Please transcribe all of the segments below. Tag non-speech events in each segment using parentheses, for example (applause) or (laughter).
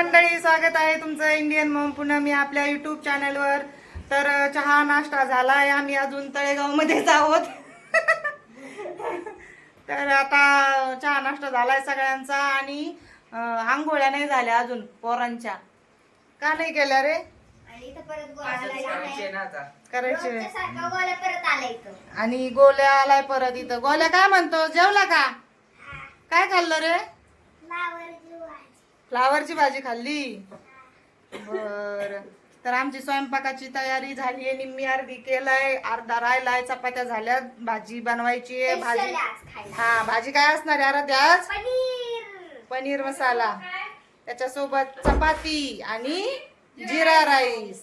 मंडळी स्वागत आहे तुमचं इंडियन मॉम पुन्हा मी आपल्या युट्यूब चॅनलवर तर चहा नाश्ता झाला आहे आम्ही अजून तळेगावमध्येच आहोत (laughs) तर आता चहा नाश्ता झालाय सगळ्यांचा आणि आंघोळ्या नाही झाल्या अजून पोरांच्या. का नाही केल्या रे. करायचे आणि गोल्या आलाय परत इथं. गोल्या काय म्हणतो? जेवला का? काय खाल्लं रे? फ्लावरची भाजी खाल्ली. बर. तर आमची स्वयंपाकाची तयारी झाली आहे. निम्मी अर्धी केलाय अर्धा राहिलाय. चपात्या झाल्यात भाजी बनवायची आहे. भाजी Special आज खायला. हा भाजी काय असणार आहे आराध्या आज? पनीर. पनीर मसाला. त्याच्यासोबत चपाती आणि जिरा राईस.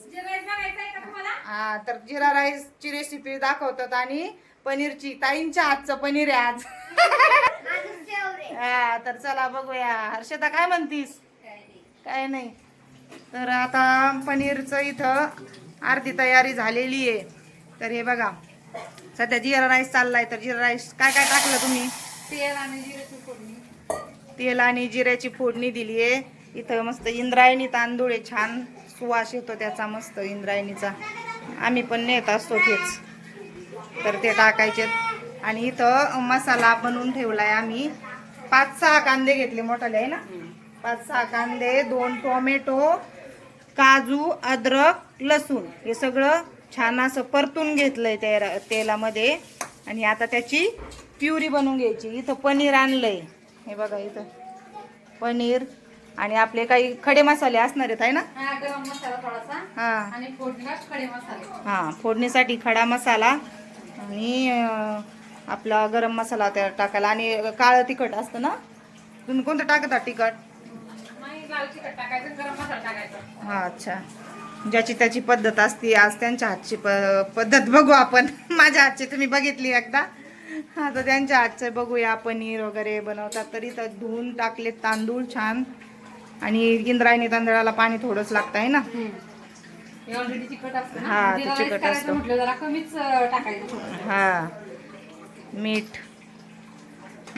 हा तर जिरा राईस ची रेसिपी दाखवतात आणि पनीरची. ताईंच्या हातचं पनीर आहे आज. (laughs) हा तर चला बघूया. हर्षदा काय म्हणतीस? काय नाही. तर आता पनीरचं इथं अर्धी तयारी झालेली आहे. तर हे बघा. सध्या जिरा राईस चाललाय. तर जिरा राईस काय काय टाकलं तुम्ही? तेल आणि जिऱ्याची फोडणी. तेल आणि जिऱ्याची फोडणी दिली आहे. इथं मस्त इंद्रायणी तांदूळ आहे. छान सुवास येतो त्याचा मस्त इंद्रायणीचा. आम्ही पण नेत असतो तेच. तर ते टाकायचे आणि इथं मसाला बनवून ठेवलाय आम्ही. पाच सहा कांदे घेतले मोठाले आहे ना? पाच सहा कांदे दोन टोमॅटो काजू अद्रक लसूण. हे सगळं छान असं परतून घेतलंय तेलामध्ये. आणि आता त्याची प्युरी बनवून घ्यायची. इथं पनीर आणलंय. हे बघा इथं. पनीर आणि आपले काही खडे मसाले असणार आहेत आहे ना? हा हा. हा फोडणीसाठी खडा मसाला. आणि आपला गरम मसाला त्या टाकायला आणि काळं तिखट असतं ना? तुम्ही कोणतं टाकता तिखट? हा अच्छा. ज्याची त्याची पद्धत असते आज त्यांच्या हातची पद्धत बघू आपण. (laughs) माझ्या हातची तुम्ही बघितली एकदा. हा तर त्यांच्या हातचं बघूया. पनीर वगैरे बनवतात तरी तर धुवून टाकले तांदूळ छान. आणि इंद्रायणी तांदळाला पाणी थोडंच लागतं आहे ना? हे तिखट असतं. हा, मीठ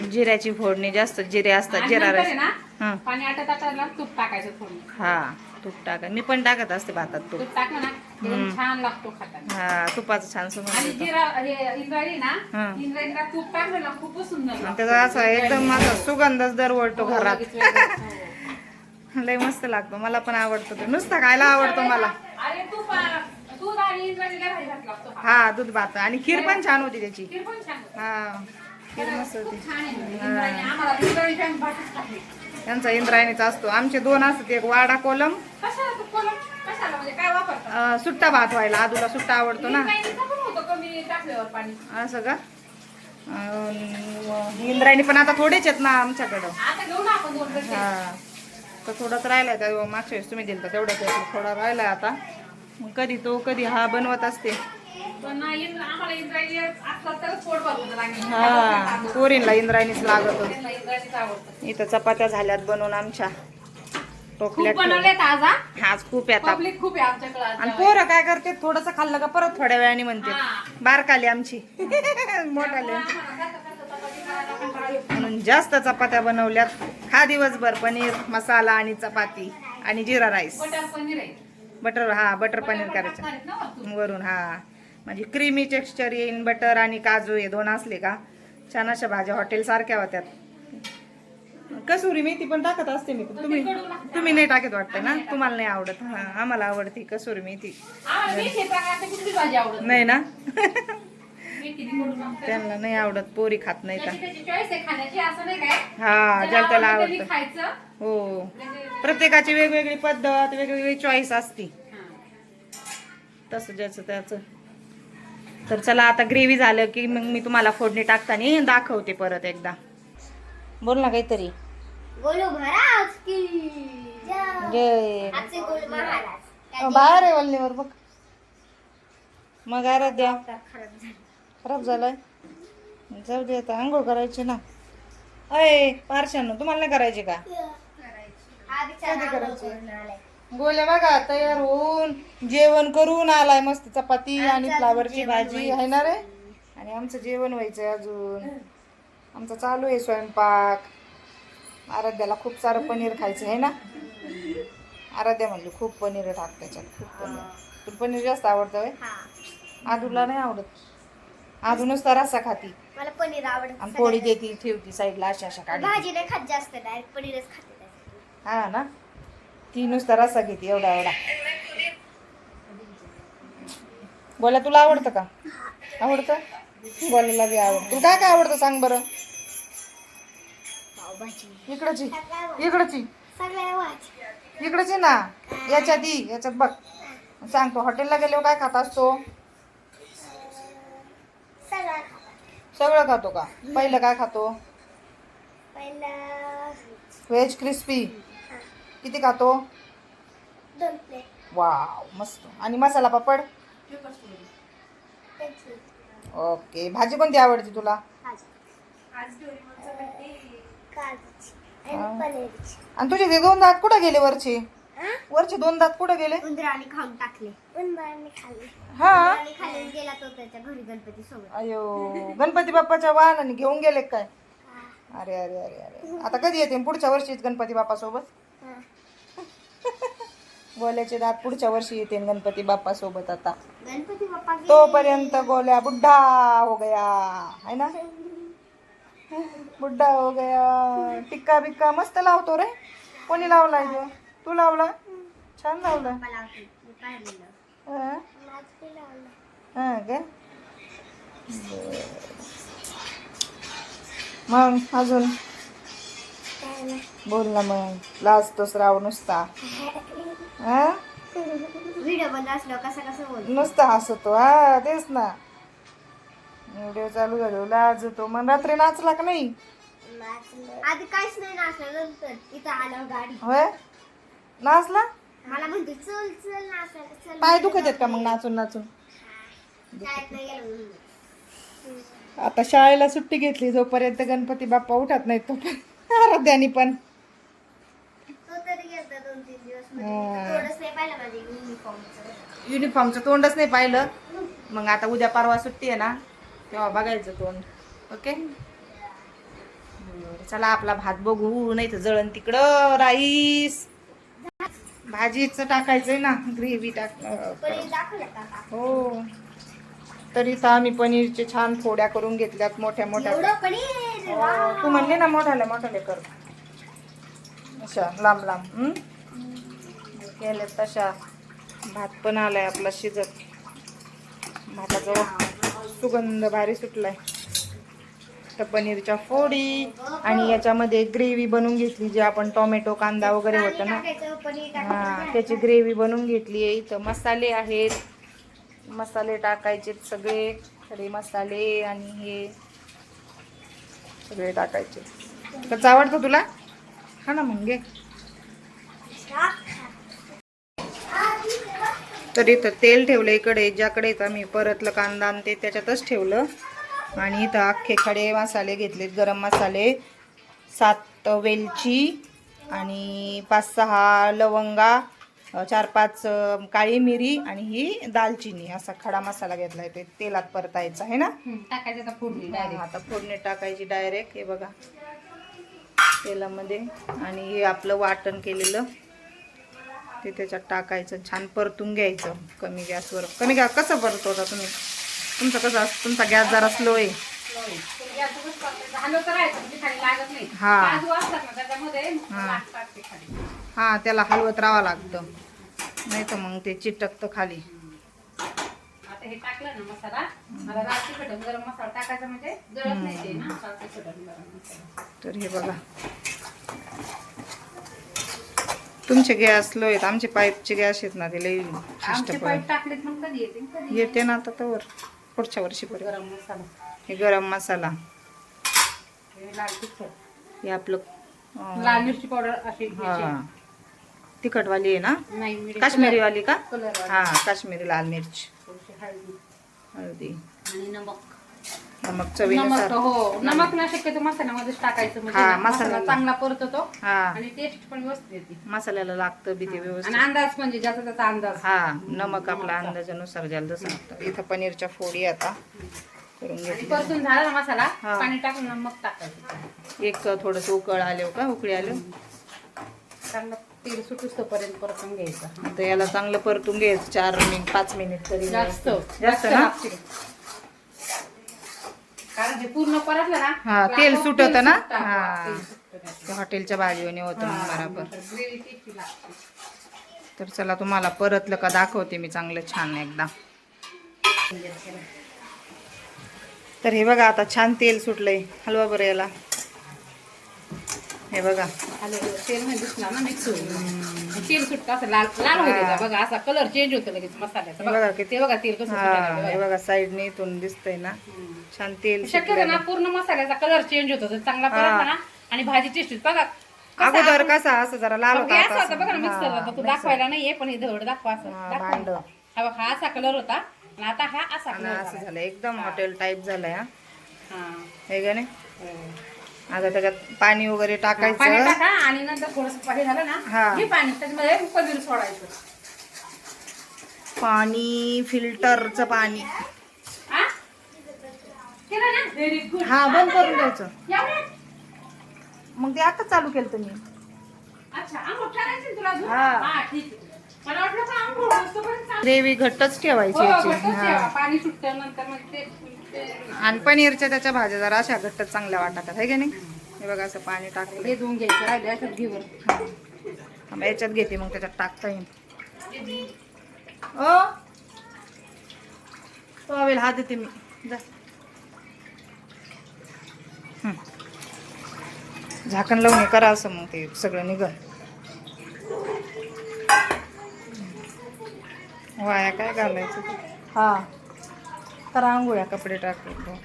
जिऱ्याची फोडणी जास्त जिरे असतात जिरा ना हा. पाणी आटत आटायला तूप टाकायचं फोडणी. हा तूप टाका मी पण टाकत असते भातात तूप. तूप टाकलं ना एकदम छान लागतो खाताना. हा तुपाचं छान आणि सुगंध येतो. जिरा हे इंद्रायणी हा. ना इंद्रायणीला तूप टाकलं ना खूपच सुंदर आणि लागतं. त्याचा असा एकदम माझा सुगंधच दरवळतो हो, घरात. लगेच वेगळं. हो. लय मस्त लागतो. मला पण आवडतो तो. नुसता खायला आवडतो मला. अरे तूप आ- हा. दूध भात. आणि खीर पण छान होती त्याची. हा खीर मस्त होती. त्यांचा इंद्रायणीचा असतो. आमचे दोन असतात. एक वाडा कोलम. म्हणजे सुट्टा भात व्हायला. आदूला सुट्टा आवडतो ना. असं का? इंद्रायणी पण आता थोडेच आहेत ना आमच्याकडं. हा. तर थोडाच राहिलाय. त्या मागच्या वेळेस तुम्ही दिलता तेवढाच. थोडा राहिलाय आता. मग कधी तो कधी हा बनवत असते. हा पोरींला इंद्रायणीच लागत. इथं चपात्या झाल्यात बनवून आमच्या. आज हा? खूप येतात आणि पोरं काय करते थोडस खाल्लं का परत थोड्या वेळाने म्हणते हा. बारकाली आमची. मोठाले. म्हणून जास्त चपात्या बनवल्यात. खा दिवसभर पनीर मसाला आणि चपाती आणि जिरा राईस. बटर हा बटर पनीर करायचं. वरून हा. म्हणजे क्रीमी टेक्स्चर येईन बटर आणि काजू हे दोन असले का? छान अशा भाज्या हॉटेल सारख्या होत्यात. कसुरी मेथी पण टाकत असते मी. तुम्ही तुम्ही नाही टाकत वाटतं ना? तुम्हाला नाही आवडत. हा आम्हाला आवडती कसुरी मेथी. नाही ना. त्यांना नाही आवडत पोरी खात नाही त्याची का त्याची चॉईस आहे खाण्याची असं नाही काय? हा ज्याला त्याला आवडतं. हो. म्हणजे- प्रत्येकाची वेगवेगळी पद्धत वेगवेगळी चॉईस असती. हा. तसं ज्याचं त्याचं. तर चला आता ग्रेव्ही झालं की मग मी तुम्हाला फोडणी टाकताना दाखवते परत एकदा. बोल ना काहीतरी. बाहेर आहे वल्लीवर बघ. मग आराध्या. खराब झालाय. जाऊ दे आता आंघोळ करायची ना. अय पारशानं तुम्हाला नाही करायची का? कधी करायची? गोल्या बघा तयार होऊन जेवण करून आलाय मस्त चपाती आणि फ्लावरची भाजी आहे ना रे? आणि आमचं जेवण व्हायचंय अजून. आमचं चालू आहे स्वयंपाक. आराध्याला खूप सारं पनीर खायचं आहे ना? आराध्या म्हणली खूप पनीर टाक त्याच्यात खूप पनीर. तुला पनीर जास्त आवडतं आदूला नाही आवडत. आदू नुसता रस्सा खाती. मला पनीर आवडत आणि पोळी देती ठेवती साईडला अशा अशा काढी भाजी नाही खात जास्त डायरेक्ट पनीरच खाते त्यासाठी. हा ना? ती नुसता रस्सा घेते एवढा एवढा. बोला तुला आवडतं का? आवडतं? बोलायला बी आवडतं. तुला काय काय आवडतं सांग बरं? पावभाजी. इकडची इकडची. सगळ्या भाजी इकडची ना? याच्यात ई याच्यात बघ. सांगतो हॉटेलला गेल्यावर काय खात असतो? सगळं खातो का? पहिलं काय खातो? पहिला व्हेज क्रिस्पी किती खातो? दोन प्लेट वाव मस्त. आणि मसाला पापड? ओके भाजी कोणती आवडते तुला? काजूची. आणि पनीरची. आणि तुझे ते दोन दात कुठे गेले वरचे? वरचे दोन दात कुठे गेले? उंदराने खाऊन टाकले. उंदराने खाल्ले. हा? उंदराने खाल्ले गेला तो त्याच्या घरी गणपती सोबत अयो गणपती बाप्पाच्या वाहनाने घेऊन गेले काय? अरे अरे अरे अरे. आता कधी येते? पुढच्या वर्षीच गणपती बाप्पा सोबत (laughs) गोल्याचे दात पुढच्या वर्षी येते गणपती बाप्पा सोबत आता. गणपती बाप्पा गेले. तोपर्यंत गोल्या बुड्ढा हो गया. है ना? बुड्ढा हो गया. टिक्का बिक्का मस्त लावतो रे. कोणी लावलाय तो? तू लावला? छान लावला. हा? माझं ते लावलं. हा का? मग अजून? काय. बोल ना मग. लाजतोस राव नुसता. हा? व्हिडिओ बंद असल्यावर कसं कसं बोल. नुसता हसतो. हा तेच ना. व्हिडिओ चालू झालो लाजतो. मग रात्री नाचला का नाही? आधी काहीच नाही नाचलं नंतर. इथं आलं गाडी. होय? नाचला? मला म्हणते चल चल नाचायला चल पाय दुखत आहेत का मग नाचून नाचून? शाळेत नाही गेलो म्हणून. आता शाळेला सुट्टी घेतली जोपर्यंत गणपती बाप्पा उठत नाही तोपर्यंत आराध्यानी पण. तो तरी गेलता दोन तीन दिवस हा. थोडंच नाही पाहिलं माझे युनिफॉर्मचं युनिफॉर्मचं तोंडच नाही पाहिलं. मग आता उद्या परवा सुट्टी आहे ना तेव्हा बघायचं तोंड. ओके? बरं, चला आपला भात बघू नाही तर जळण तिकडं राईस. भाजीचं टाकायचंय ना ग्रेव्ही टाक? हो. तरी आम्ही पनीरचे छान फोड्या करून घेतल्यात मोठ्या मोठ्या. हो. तू म्हणली ना मोठाले मोठाले कर. अशा लांब लांब? केले तशा. भात पण आलाय आपला शिजत. भाताचा सुगंध भारी सुटलाय. तर पनीरच्या फोडी आणि याच्यामध्ये ग्रेव्ही बनवून घेतली जी आपण टोमॅटो कांदा वगैरे होतं ना. हा. त्याची ग्रेव्ही बनवून घेतली आहे. इथं मसाले आहेत. मसाले टाकायचे सगळे. खडे मसाले आणि हे सगळे टाकायचे. कसं आवडतं तुला? हा ना मग. घे तर इथं तेल ठेवलं इकडे ज्याकडे मी परतलं कांदा आणि ते त्याच्यातच ठेवलं. आणि इथं अख्खे खडे मसाले घेतलेत गरम मसाले सात वेलची आणि पाच सहा लवंगा चार पाच काळी मिरी आणि ही दालचिनी असा खडा मसाला घेतला आहे ते तेलात परतायचा आहे ना? टाकायचं आता फोडणी आता फोडणी टाकायची डायरेक्ट हे बघा. तेलामध्ये. आणि हे आपलं वाटण केलेलं ते त्याच्यात टाकायचं. छान परतून घ्यायचं कमी गॅसवर. कमी गॅस कसं परतवता तुम्ही? तुमचं कसं असतं? तुमचा गॅस जरा स्लो आहे. हा. हा. हां त्याला हलवत राहावं लागतं. नाही तर मग ते चिटकतं खाली. आता हे टाकलं ना मसाला. मला रात तिखट आणि गरम मसाला टाकायचा म्हणजे जळत नाही ते ना. रात तिखट आणि गरम मसाला. तर हे बघा. तुमचे गॅस स्लो आहेत. आमचे पाईपचे गॅस आहेत ना ते लई फास्ट आमचे पाईप टाकलेत मग कधी येते कधी येते ना आता तर पुढच्या वर्षीपर्यंत गरम मसाला हे गरम मसाला. हे आपलं लाल मिरची पावडर अशी. हा. तिखटवाली आहे ना? नाही मिरची काश्मीरी वाली का? हा काश्मीरी लाल मिर्च. हळदी. हळदी. आणि नमक. नमक नमक चवीनुसार हो. नमक ना शक्यतो मसाल्यामध्येच टाकायचं म्हणजे हा, ना मसाला. चांगला परततो हा. आणि टेस्ट पण व्यवस्थित येते. मसाल्याला लागतं बी ते आणि व्यवस्थित. अंदाज म्हणजे ज्याचा त्याचा अंदाज. हा नमक आपला अंदाजानुसार ज्याला जसं लागतं. इथं पनीरच्या फोडी आता करून घेतली परतून झाला ना मसाला हा. पाणी टाकून ना मग टाकायचं. एक थोडस उकळ आले का? उकळी आले. चांगलं तेल सुटूस तोपर्यंत परतून घ्यायचं. आता याला चांगलं परतून घ्यायचं. चार मिनिट पाच मिनिट तरी जास्त जास्त ना? लागते. ते पूर्ण परतलं ना हा, तेल सुटतं ना? हा. हॉटेलच्या भाजीने होतं बरोबर. तर चला तुम्हाला परतलं का दाखवते मी चांगलं छान एकदा तर हे बघा आता छान तेल सुटलंय हलवा बरं याला हे बघा. तेल म्हणजे दिसणार ना मिक्स होईल. तेल सुटतं असं लाल लाल त्याचा, बघा असा कलर चेंज होतो लगेच मसाल्याचा. हे बघा ते बघा तेल कसं सुटायला हा लागलं, हे बघा. बघा साईडने इथून दिसतंय ना. छान तेल शक्यतो ना पूर्ण मसाल्याचा कलर चेंज होतो. चांगला परतला आणि भाजी टेस्टी बघा अगोदर कसा असं जरा लाल होता हे असं. होतं बघा ना. मिक्सर हा, होता. तो. दाखवायला नाहीये पण इथं एवढं दाखवा असं. हा. भांड. हा बघ, हा असा कलर होता. आणि आता हा असा कलर असं झालं एकदम हॉटेल टाईप झालंय हा. हा. हे का नाही? हो. आता त्याच्यात पाणी वगैरे पाणी टाकायचं टाका आणि नंतर थोडस पाणी झालं हा. ना हे पाणी त्याच्यामध्ये पनीर सोडायचं पाणी फिल्टरचं पाणी हा? केलं ना व्हेरी गुड हा बंद करून द्यायचं? मग ते आता चालू केलं तुम्ही अच्छा आंघोळ करायची ना तुला अजून? हा. हा ठीक आहे मला वाटलं का आंघोळ तोपर्यंत चालेल. ग्रेव्ही घट्टच ठेवायची हो, याची हा. पाणी सुटतं नंतर मग ते- आणि पनीरच्या त्याच्या भाज्या जरा अशा घट्ट चांगल्या वाटतात. आहे का नाही? हे बघा असं पाणी टाकलं. हे धुवून घ्यायचं राहिले असं घेऊन याच्यात घेते मग त्याच्यात टाकता येईल. ओ! तो हवेल हात देते मी. जा. हं. झाकण लावून हे करा असं मग ते सगळं निघल. वाया काय घालायचं? हा. करा आंघोळ्या कपडे टाकतो.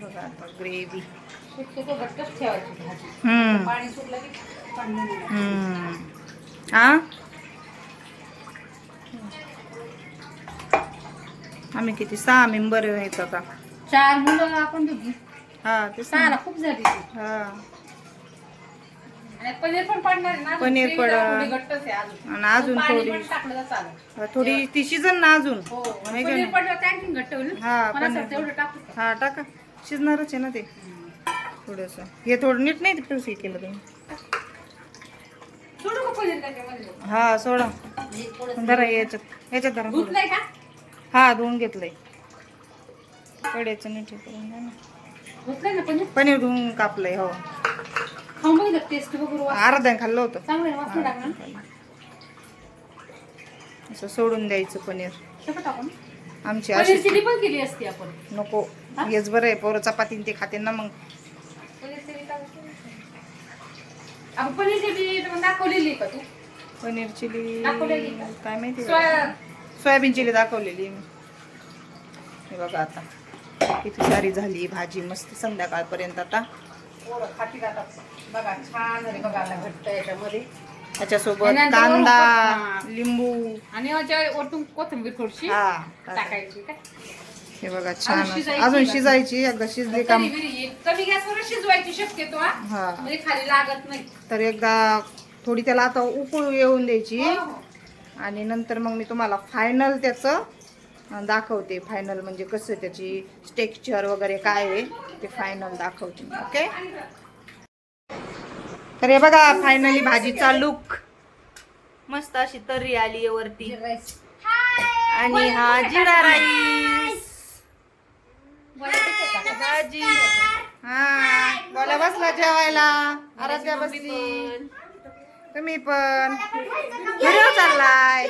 बघा आता ग्रेव्ही. हा आम्ही किती? सहा मेंबर आहेत आता. चार मुलं आपण दोघी. हा ते सहाला खूप झाली. हा. पनीर पण पडणार आहे ना पनीर आणि अजून थोडी. थोडी ती शिजन ना अजून. हो हा, टाकू? हा शिजणारच आहे ना ते. थोडस. हे थोडं नीट नाही ते हे केलं तुम्ही. हा सोडा. धरा याच्यात. याच्यात धरा हा धुवून घेतलंय. कड्याचं नीट करून पनीर धुवून कापलंय हो. खाऊन बघितलं टेस्ट बघू. अर्ध्याने खाल्लं होतं. चांगलं नाही लागणार असं सोडून द्यायचं पनीर. टाकून आमची चिली पण केली असती आपण. नको. हेच बरं आहे पोरं चपातीन ते खाते ना मग. पनीर चिली आपण पनीर चिली दाखवलेली का तू? पनीर चिली दाखवलेली का? काय माहिती. सोया सोयाबीन चिली दाखवलेली मी. हे बघा आता. किती सारी झाली भाजी. मस्त संध्याकाळपर्यंत आता. पोरं खाती जातात बघा छान झाली बघा आता घट्ट याच्यामध्ये त्याच्यासोबत आणि नंतर कांदा हा. लिंबू आणि कोथिंबीर थोडीशी हा टाकायची काय हे बघा छान अजून असं. शिजायची अजून का? शिजायची एकदा शिजली का कमी बिरी- कमी गॅसवर शिजवायची शक्यतो हा. हा म्हणजे खाली लागत नाही तर एकदा थोडी त्याला आता उकळू येऊन द्यायची हो, हो. आणि नंतर मग मी तुम्हाला फायनल त्याचं दाखवते फायनल म्हणजे कसं त्याची टेक्स्चर वगैरे काय आहे ते फायनल दाखवते. ओके तर हे बघा फायनली भाजीचा लुक मस्त अशी तर्री आली आहे वरती. आणि हा जिरा राईस. भाजी. हा बोला बसला जेवायला. आराध्या बसली. तुम्ही पण. व्हिडिओ चाललाय.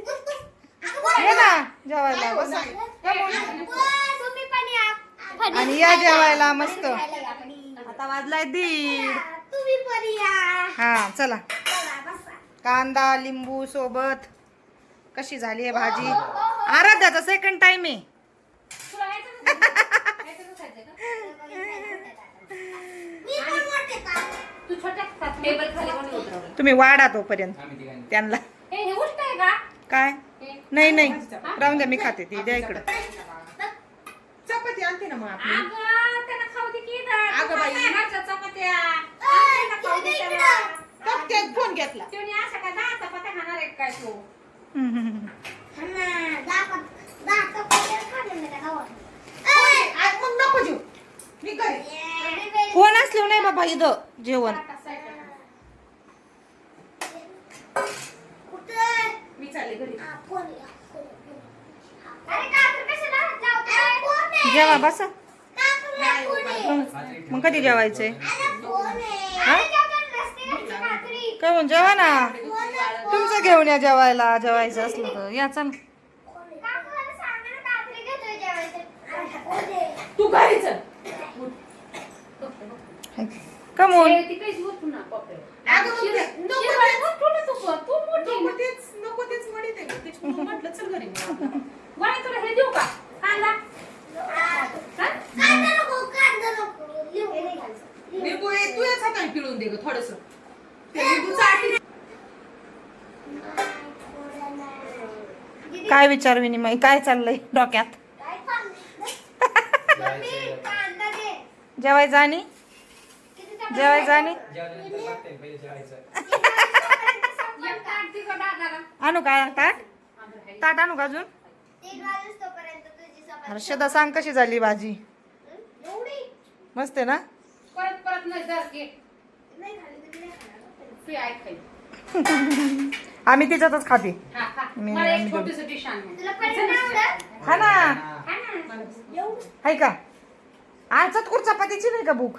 ये ना जेवायला बस आणि या जेवायला मस्त आता वाजलाय दीड हा चला. कांदा लिंबू सोबत. कशी झाली आहे भाजी? आराध्याचा सेकंड टाइम आहे तुला ह्याच्यातच खायचं? ह्याच्यातच खायचं का? मी पण मोठे का? तू छोट्या टेबल खाली कोणी उतरवलं? तुम्ही वाढा तोपर्यंत त्यांना हे हे उलट आहे का काय हे? नाही नाही राहून द्या मी खाते ती द्या इकडं चपाती आणते ना मग आपली अगं, त्याला खाऊ दे की इथं. अगं बाई. घरच्या चपात्या. ओय, त्याला खाऊ दे इकडे, त्याला. इकडे. बघ ते फोन घेतला त्याने अशा काय दहा चपात्या खाणार आहे काय तो हम्म, हम्म, हम्म. हा, दहा पा- दहा चपात्या खाल्ल्या ना त्या गावात. ओय, आज मग मग नको जेव मी घरी नाही बाबा इथं जेवण. मी चालले घरी. अरे काकू कशाला? लावताय? कोण आहे? जेवा बसा? मग कधी जेवायचंय? हा? काय म्हण जेवा ना? तुमचं घेऊन या जेवायला. जेवायचं असलं तर. या चल. काकू मला सांगा ना? तू घरी चल. कमून ती काहीच होत पुन्हा पप्पे. अगं मग ते- नको शिवाय तेच- मोठू ना तू पण, तू मोठी नको ना. तेच नको तेच म्हणत आहे मी. त्याच्यामुळे म्हटलं चल घरी मग. वाणी तुला हे देऊ का कांदा हा? कांदा नको, कांदा नको. लिंबू घालायचं. लिंबू हे तू याच हाताने पिळून दे ग थोडस लिंबू चाटली दीदी, काय विचार विनिमय काय चाललंय डोक्यात काय चाललंय? (laughs) मम्मी, कांदा दे. जेवायचं आणि जेवायचं आणि. आणू का ताट. ताट आणू का अजून. हर्षदा सांग कशी झाली भाजी हं? एवढी? मस्त आहे ना परत परत ऐक आम्ही तिच्यातच खाते हा मी-? हा ना? हाय का आज चतकुर चपातीची नाही का बुक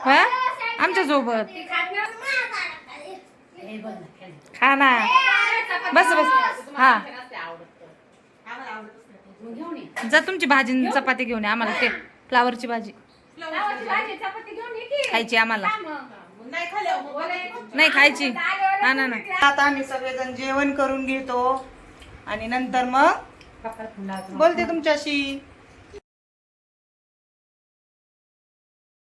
हा? आमच्यासोबत. ना? ना, खा ना. ना बस, बस. हा. जा तुमची भाजी आणि चपाती घेऊन या. आम्हाला ते फ्लावरची भाजी. खायची आम्हाला. नाही खायची. हा ना ना. आता आम्ही सगळेजण जेवण करून घेतो. आणि नंतर मग. बोलते तुमच्याशी.